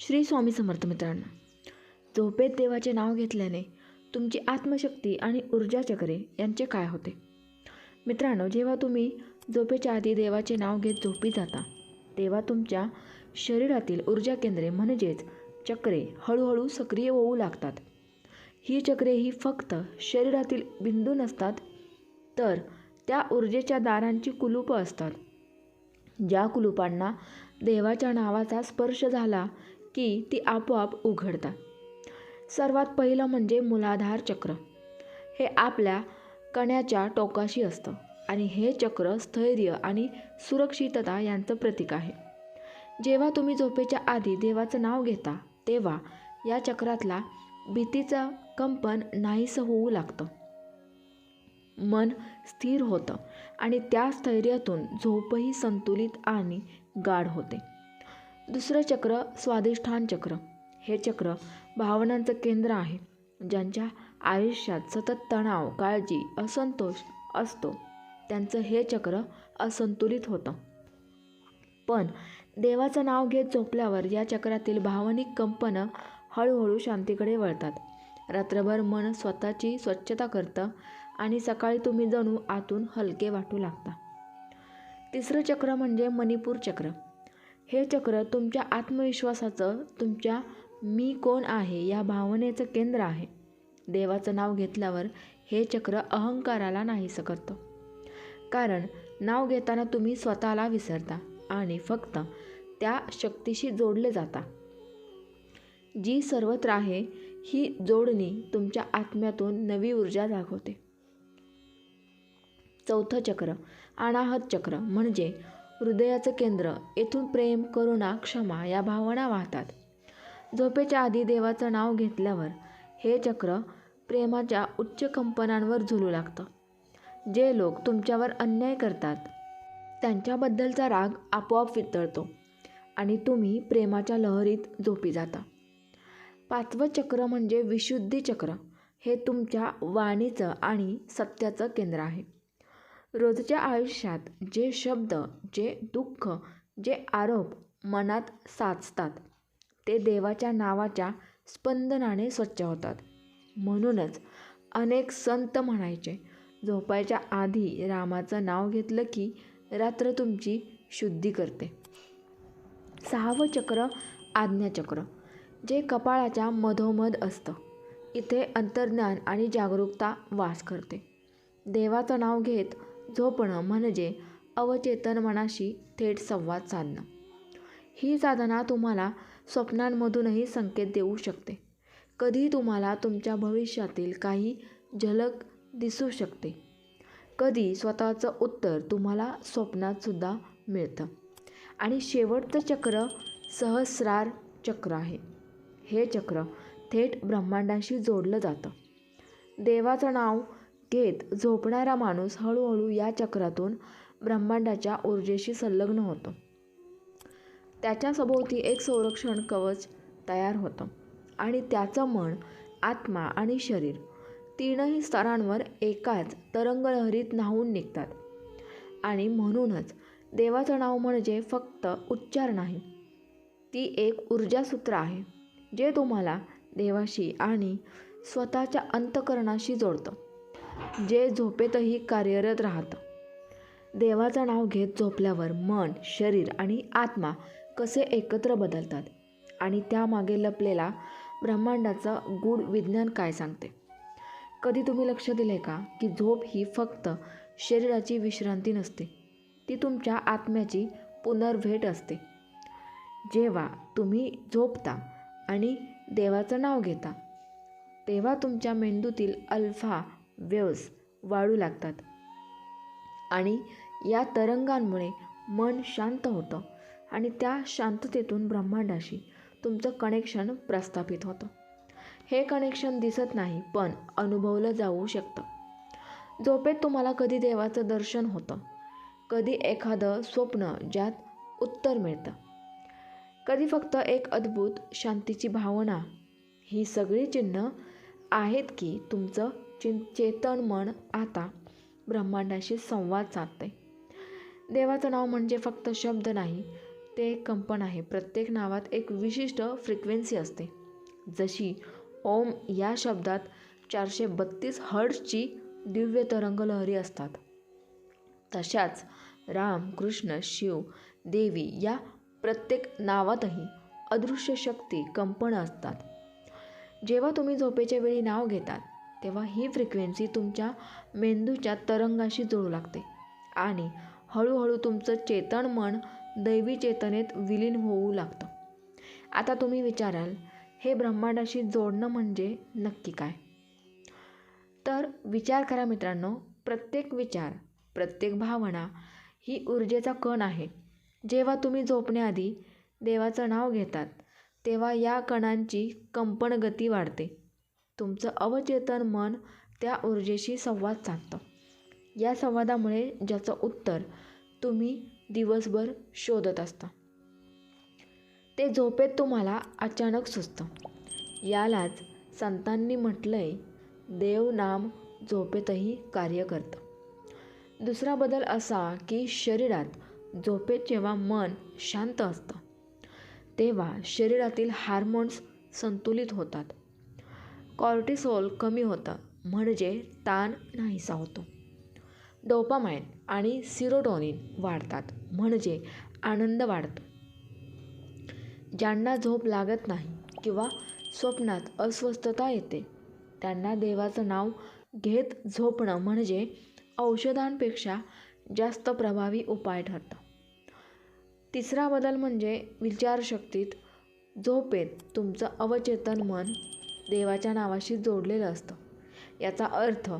श्री स्वामी समर्थ मित्रांनो झोपेत देवाचे नाव घेतल्याने तुमची आत्मशक्ती आणि ऊर्जा चक्रे यांचे काय होते? मित्रांनो जेव्हा तुम्ही झोपेच्या आधी देवाचे नाव घेत झोपी जाता तेव्हा तुमच्या शरीरातील ऊर्जा केंद्रे म्हणजेच चक्रे हळूहळू सक्रिय होऊ लागतात. ही चक्रे ही फक्त शरीरातील बिंदू नसतात तर त्या ऊर्जेच्या दारांची कुलूपं असतात. ज्या कुलूपांना देवाच्या नावाचा स्पर्श झाला की ती आपोआप उघडतात. सर्वात पहिलं म्हणजे मुलाधार चक्र. हे आपल्या कण्याच्या टोकाशी असतं आणि हे चक्र स्थैर्य आणि सुरक्षितता यांचं प्रतीक आहे. जेव्हा तुम्ही झोपेच्या आधी देवाचं नाव घेता तेव्हा या चक्रातला भीतीचं कंपन नाहीसं होऊ लागतं. मन स्थिर होतं आणि त्या स्थैर्यातून झोपही संतुलित आणि गाढ होते. दुसरं चक्र स्वाधिष्ठान चक्र. हे चक्र भावनांचं केंद्र आहे ज्यांच्या आयुष्यात सतत तणाव काळजी असंतोष असतो. त्यांचं हे चक्र असंतुलित होतं. पण देवाचं नाव घेत झोपल्यावर या चक्रातील भावनिक कंपनं हळूहळू शांतीकडे वळतात. रात्रभर मन स्वतःची स्वच्छता करतं आणि सकाळी तुम्ही जणू आतून हलके वाटू लागता. तिसरं चक्र म्हणजे मणिपूर चक्र. हे चक्र तुमच्या आत्मविश्वासाचं तुमच्या मी कोण आहे या भावनेचं केंद्र आहे. देवाचं नाव घेतल्यावर हे चक्र अहंकाराला नाहीसं करतं कारण नाव घेताना तुम्ही स्वतःला विसरता आणि फक्त त्या शक्तीशी जोडले जाता. जी सर्वत्र आहे ही जोडणी तुमच्या आत्म्यातून नवी ऊर्जा दाखवते. चौथं चक्र अनाहत चक्र म्हणजे हृदयाचं केंद्र येथून प्रेम करुणा क्षमा या भावना वाहतात. झोपेच्या आधी देवाचं नाव घेतल्यावर हे चक्र प्रेमाच्या उच्च कंपनांवर झुलू लागतं. जे लोक तुमच्यावर अन्याय करतात त्यांच्याबद्दलचा राग आपोआप वितळतो आणि तुम्ही प्रेमाच्या लहरीत झोपी जाता. पाचवं चक्र म्हणजे विशुद्धी चक्र. हे तुमच्या वाणीचं आणि सत्याचं केंद्र आहे. रोजच्या आयुष्यात जे शब्द जे दुःख जे आरोप मनात साचतात ते देवाच्या नावाच्या स्पंदनाने स्वच्छ होतात. म्हणूनच अनेक संत म्हणायचे झोपायच्या आधी रामाचं नाव घेतलं की रात्र तुमची शुद्धी करते. सहावं चक्र आज्ञाचक्र जे कपाळाच्या मधोमध असतं. इथे अंतर्ज्ञान आणि जागरूकता वास करते. देवाचं नाव घेत झोपणं म्हणजे अवचेतन मनाशी थेट संवाद साधणं. ही साधना तुम्हाला स्वप्नांमधूनही संकेत देऊ शकते. कधी तुम्हाला तुमच्या भविष्यातील काही झलक दिसू शकते. कधी स्वतःचं उत्तर तुम्हाला स्वप्नातसुद्धा मिळतं. आणि शेवटचं चक्र सहस्रार चक्र आहे. हे चक्र थेट ब्रह्मांडाशी जोडलं जातं. देवाचं नाव घेत झोपणारा माणूस हळूहळू या चक्रातून ब्रह्मांडाच्या ऊर्जेशी संलग्न होतो. त्याच्या सभोवती एक संरक्षण कवच तयार होतं आणि त्याचं मन आत्मा आणि शरीर तीनही स्तरांवर एकाच तरंगलहरीत न्हावून निघतात. आणि म्हणूनच देवाचं नाव म्हणजे फक्त उच्चार नाही ती एक ऊर्जासूत्र आहे जे तुम्हाला देवाशी आणि स्वतःच्या अंतकरणाशी जोडतं. जे झोपेतही कार्यरत राहतं. देवाचं नाव घेत झोपल्यावर मन शरीर आणि आत्मा कसे एकत्र बदलतात आणि त्यामागे लपलेला ब्रह्मांडाचं गूढ विज्ञान काय सांगते? कधी तुम्ही लक्ष दिले का की झोप ही फक्त शरीराची विश्रांती नसते ती तुमच्या आत्म्याची पुनर्भेट असते. जेव्हा तुम्ही झोपता आणि देवाचं नाव घेता तेव्हा तुमच्या मेंदूतील अल्फा वेव्स वाढू लागतात. आणि या तरंगांमुळे मन शांत होतं आणि त्या शांततेतून ब्रह्मांडाशी तुमचं कनेक्शन प्रस्थापित होतं. हे कनेक्शन दिसत नाही पण अनुभवलं जाऊ शकतं. झोपेत तुम्हाला कधी देवाचं दर्शन होतं? कधी एखादं स्वप्न ज्यात उत्तर मिळतं? कधी फक्त एक अद्भुत शांतीची भावना? ही सगळी चिन्ह आहेत की तुमचं चिं चेतन मन आता ब्रह्मांडाशी संवाद साधते. देवाचं नाव म्हणजे फक्त शब्द नाही ते एक कंपन आहे. प्रत्येक नावात एक विशिष्ट फ्रिक्वेन्सी असते. जशी ओम या शब्दात चारशे बत्तीस हर्ड्सची दिव्य तरंगलहरी असतात तशाच राम कृष्ण शिव देवी या प्रत्येक नावातही अदृश्य शक्ती कंपन असतात. जेव्हा तुम्ही झोपेच्या वेळी नाव घेतात तेव्हा ही फ्रिक्वेन्सी तुमच्या मेंदूच्या तरंगाशी जुळू लागते. आणि हळूहळू तुमचं चेतन मन दैवी चेतनेत विलीन होऊ लागतं. आता तुम्ही विचाराल हे ब्रह्मांडाशी जोडणं म्हणजे नक्की काय? तर विचार करा मित्रांनो प्रत्येक विचार प्रत्येक भावना ही ऊर्जेचा कण आहे. जेव्हा तुम्ही झोपण्याआधी देवाचं नाव घेतात तेव्हा या कणांची कंपन गती वाढते. तुमचं अवचेतन मन त्या ऊर्जेशी संवाद साधतं. या संवादामुळे ज्याचं उत्तर तुम्ही दिवसभर शोधत असता. ते झोपेत तुम्हाला अचानक सुचतं. यालाच संतांनी म्हटलंय देव नाम झोपेतही कार्य करतं. दुसरा बदल असा की शरीरात झोपेत जेव्हा मन शांत असतं तेव्हा शरीरातील हार्मोन्स संतुलित होतात. कॉर्टिसोल कमी होतं म्हणजे ताण नाहीसा होतो. डोपामाइन आणि सिरोटोनिन वाढतात म्हणजे आनंद वाढतो. ज्यांना झोप लागत नाही किंवा स्वप्नात अस्वस्थता येते त्यांना देवाचं नाव घेत झोपणं म्हणजे औषधांपेक्षा जास्त प्रभावी उपाय ठरतं. तिसरा बदल म्हणजे विचारशक्तीत झोपेत तुमचं अवचेतन मन देवाच्या नावाशी जोडलेलं असतं. याचा अर्थ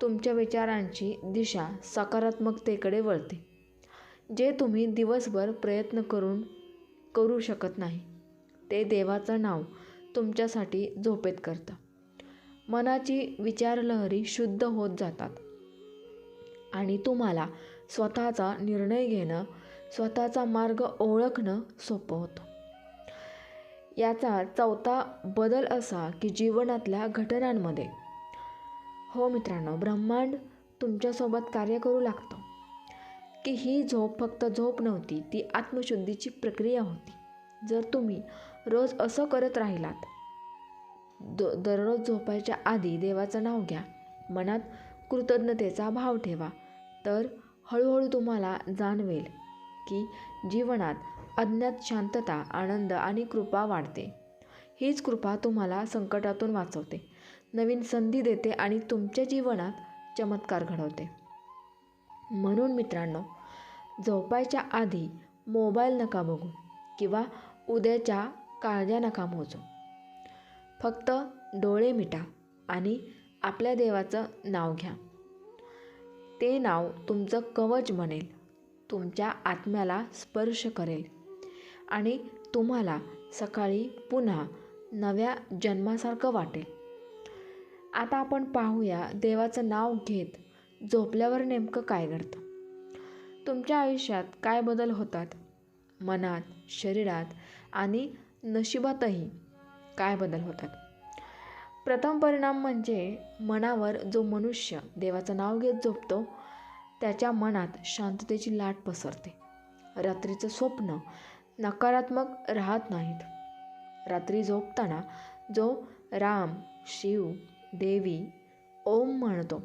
तुमच्या विचारांची दिशा सकारात्मकतेकडे वळते जे तुम्ही दिवसभर प्रयत्न करून करू शकत नाही. ते देवाचं नाव तुमच्यासाठी झोपेत करतं. मनाची विचारलहरी शुद्ध होत जातात. आणि तुम्हाला स्वतःचा निर्णय घेणं स्वतःचा मार्ग ओळखणं सोपं होतं. याचा चौथा बदल असा की जीवनातल्या घटनांमध्ये. हो मित्रांनो ब्रह्मांड तुमच्यासोबत कार्य करू लागतं. की ही झोप फक्त झोप नव्हती ती आत्मशुद्धीची प्रक्रिया होती. जर तुम्ही रोज असं करत राहिलात द दररोज झोपायच्या आधी देवाचं नाव घ्या. मनात कृतज्ञतेचा भाव ठेवा. तर हळूहळू तुम्हाला जाणवेल की जीवनात अज्ञात शांतता आनंद आणि कृपा वाढते. हीच कृपा तुम्हाला संकटातून वाचवते. नवीन संधी देते आणि तुमच्या जीवनात चमत्कार घडवते. म्हणून मित्रांनो झोपायच्या आधी मोबाईल नका बघू किंवा उद्याच्या काळजा नका मोजू. फक्त डोळे मिटा आणि आपल्या देवाचं नाव घ्या. ते नाव तुमचं कवच बनेल. तुमच्या आत्म्याला स्पर्श करेल. आणि तुम्हाला सकाळी पुन्हा नव्या जन्मासारखं वाटेल. आता आपण पाहूया देवाचं नाव घेत झोपल्यावर नेमकं काय घडतं? तुमच्या आयुष्यात काय बदल होतात? मनात शरीरात आणि नशिबातही काय बदल होतात? प्रथम परिणाम म्हणजे मनावर जो मनुष्य देवाचं नाव घेत झोपतो त्याच्या मनात शांततेची लाट पसरते. रात्रीचं स्वप्न नकारात्मक राहत नाहीत. रात्री झोपताना जो राम शिव देवी ओम म्हणतो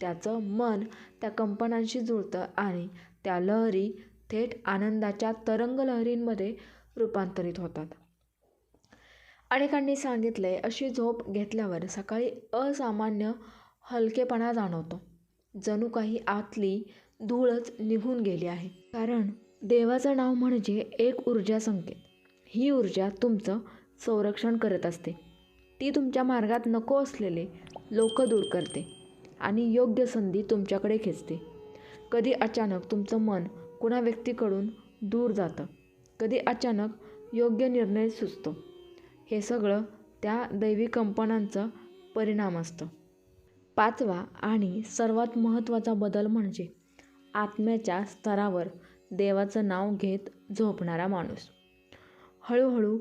त्याचं मन त्या कंपनांशी जुळतं आणि त्या लहरी थेट आनंदाच्या तरंग लहरींमध्ये रूपांतरित होतात. अनेकांनी सांगितले अशी झोप घेतल्यावर सकाळी असामान्य हलकेपणा जाणवतो. जणू काही आतली धूळच निघून गेली आहे. कारण देवाचं नाव म्हणजे एक ऊर्जा संकेत. ही ऊर्जा तुमचं संरक्षण करत असते. ती तुमच्या मार्गात नको असलेले लोक दूर करते आणि योग्य संधी तुमच्याकडे खेचते. कधी अचानक तुमचं मन कुणा व्यक्तीकडून दूर जातं कधी अचानक योग्य निर्णय सुचतो. हे सगळं त्या दैवी कंपनांचं परिणाम असतं. पाचवा आणि सर्वात महत्त्वाचा बदल म्हणजे आत्म्याच्या स्तरावर देवाचं नाव घेत झोपणारा माणूस. हळूहळू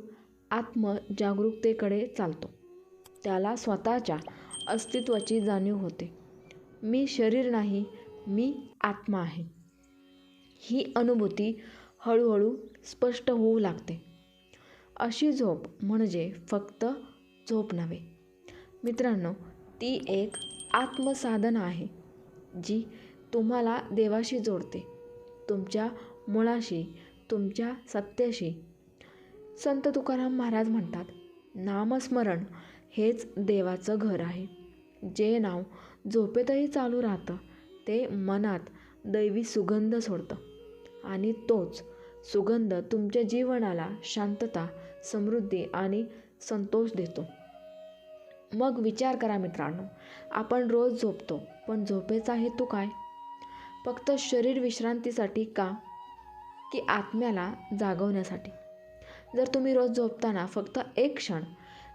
आत्मजागरूकतेकडे चालतो. त्याला स्वतःच्या अस्तित्वाची जाणीव होते. मी शरीर नाही मी आत्मा आहे. ही अनुभूती हळूहळू स्पष्ट होऊ लागते. अशी झोप म्हणजे फक्त झोप नव्हे. मित्रांनो ती एक आत्मसाधना आहे जी तुम्हाला देवाशी जोडते. तुमच्या मुळाशी तुमच्या सत्याशी संत तुकाराम महाराज म्हणतात नामस्मरण हेच देवाचं घर आहे. जे नाव झोपेतही चालू राहतं ते मनात दैवी सुगंध सोडतं. आणि तोच सुगंध तुमच्या जीवनाला शांतता समृद्धी आणि संतोष देतो. मग विचार करा मित्रांनो आपण रोज झोपतो पण झोपेचा हेतू काय? फक्त शरीर विश्रांतीसाठी का? की आत्म्याला जागवण्यासाठी? जर तुम्ही रोज झोपताना फक्त एक क्षण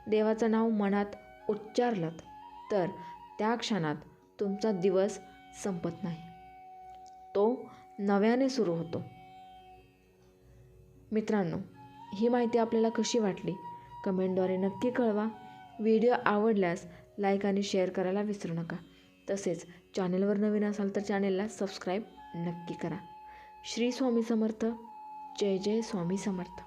देवाचं नाव मनात उच्चारलं तर त्या क्षणात तुमचा दिवस संपत नाही. तो नव्याने सुरू होतो. मित्रांनो ही माहिती आपल्याला कशी वाटली? कमेंटद्वारे नक्की कळवा. व्हिडिओ आवडल्यास लाईक आणि शेअर करायला विसरू नका. तसेच चॅनेलवर नवीन असाल तर चॅनेलला सबस्क्राईब नक्की करा. श्री स्वामी समर्थ. जय जय स्वामी समर्थ.